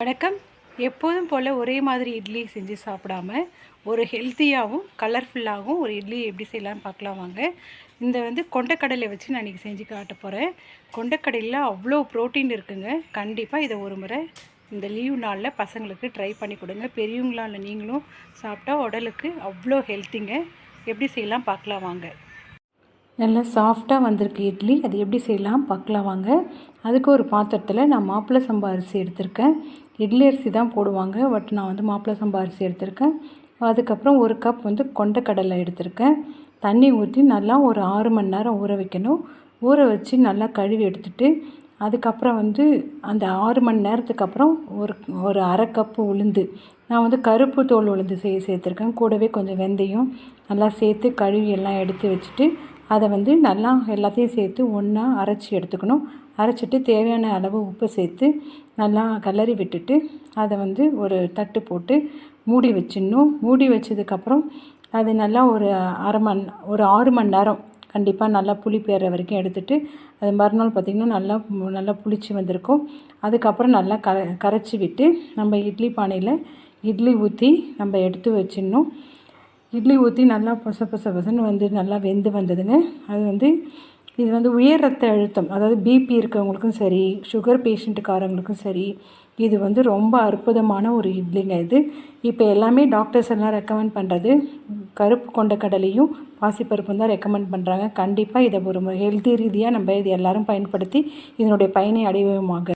வணக்கம். எப்போதும் போல் ஒரே மாதிரி இட்லி செஞ்சு சாப்பிடாம ஒரு ஹெல்த்தியாகவும் கலர்ஃபுல்லாகவும் ஒரு இட்லி எப்படி செய்யலாம்னு பார்க்கலாம் வாங்க. இந்த வந்து கொண்டக்கடலை வச்சு நான் இன்றைக்கி செஞ்சு காட்ட போகிறேன் கொண்டக்கடலையில் அவ்வளோ ப்ரோட்டீன் இருக்குங்க. கண்டிப்பாக இதை ஒரு முறை இந்த லீவ் நாளில் பசங்களுக்கு ட்ரை பண்ணி கொடுங்க. பெரியவங்களாம் இல்லை நீங்களும் சாப்பிட்டா உடலுக்கு அவ்வளோ ஹெல்த்திங்க எப்படி செய்யலாம் பார்க்கலாம் வாங்க. நல்லா சாஃப்டாக வந்திருக்கு இட்லி. அது எப்படி செய்யலாம் பார்க்கலாம் வாங்க. அதுக்கு ஒரு பாத்திரத்தில் நான் மாப்பிள்ளை சம்பா அரிசி எடுத்திருக்கேன். இட்லி அரிசி தான் போடுவாங்க பட் நான் வந்து மாப்பிள்ளை சம்பா அரிசி எடுத்திருக்கேன். அதுக்கப்புறம் ஒரு கப் வந்து கொண்டக்கடலை எடுத்திருக்கேன். தண்ணி ஊற்றி நல்லா ஒரு ஆறு மணி நேரம் ஊற வைக்கணும். ஊற வச்சு நல்லா கழுவி எடுத்துட்டு அதுக்கப்புறம் வந்து அந்த ஆறு மணி நேரத்துக்கு அப்புறம் ஒரு ஒரு அரை கப்பு உளுந்து. நான் வந்து கருப்பு தோல் உளுந்து செய்ய சேர்த்துருக்கேன். கூடவே கொஞ்சம் வெந்தயம் நல்லா சேர்த்து கழுவி எல்லாம் எடுத்து வச்சுட்டு அதை வந்து நல்லா எல்லாத்தையும் சேர்த்து ஒன்றா அரைச்சி எடுத்துக்கணும். அரைச்சிட்டு தேவையான அளவு உப்பு சேர்த்து நல்லா கிளறி விட்டுட்டு அதை வந்து ஒரு தட்டு போட்டு மூடி வச்சிடணும். மூடி வச்சதுக்கப்புறம் அது நல்லா ஒரு அரை மண் ஒரு ஆறு மணி நேரம் கண்டிப்பாக நல்லா புளி பேற வரைக்கும் எடுத்துகிட்டு அது மறுநாள் பார்த்திங்கன்னா நல்லா நல்லா புளிச்சு வந்திருக்கும். அதுக்கப்புறம் நல்லா கர கரைச்சி விட்டு நம்ம இட்லி பானையில் இட்லி ஊற்றி நம்ம எடுத்து வச்சிடணும். இட்லி ஊற்றி நல்லா பொச பொச பொசன்னு வந்து நல்லா வெந்து வந்ததுங்க. அது வந்து இது வந்து உயர் ரத்த அழுத்தம் அதாவது பிபி இருக்கவங்களுக்கும் சரி சுகர் பேஷண்ட்டுக்காரங்களுக்கும் சரி இது வந்து ரொம்ப அற்புதமான ஒரு இட்லிங்க இது. இப்போ எல்லாமே டாக்டர்ஸ் எல்லாம் ரெக்கமெண்ட் பண்ணுறது கருப்பு கொண்ட கடலையும் பாசிப்பருப்பும் தான் ரெக்கமெண்ட் பண்ணுறாங்க கண்டிப்பாக இதை ஒரு ஹெல்த்தி ரீதியாக நம்ம இது எல்லோரும் பயன்படுத்தி இதனுடைய பயனை அடைவோமாக.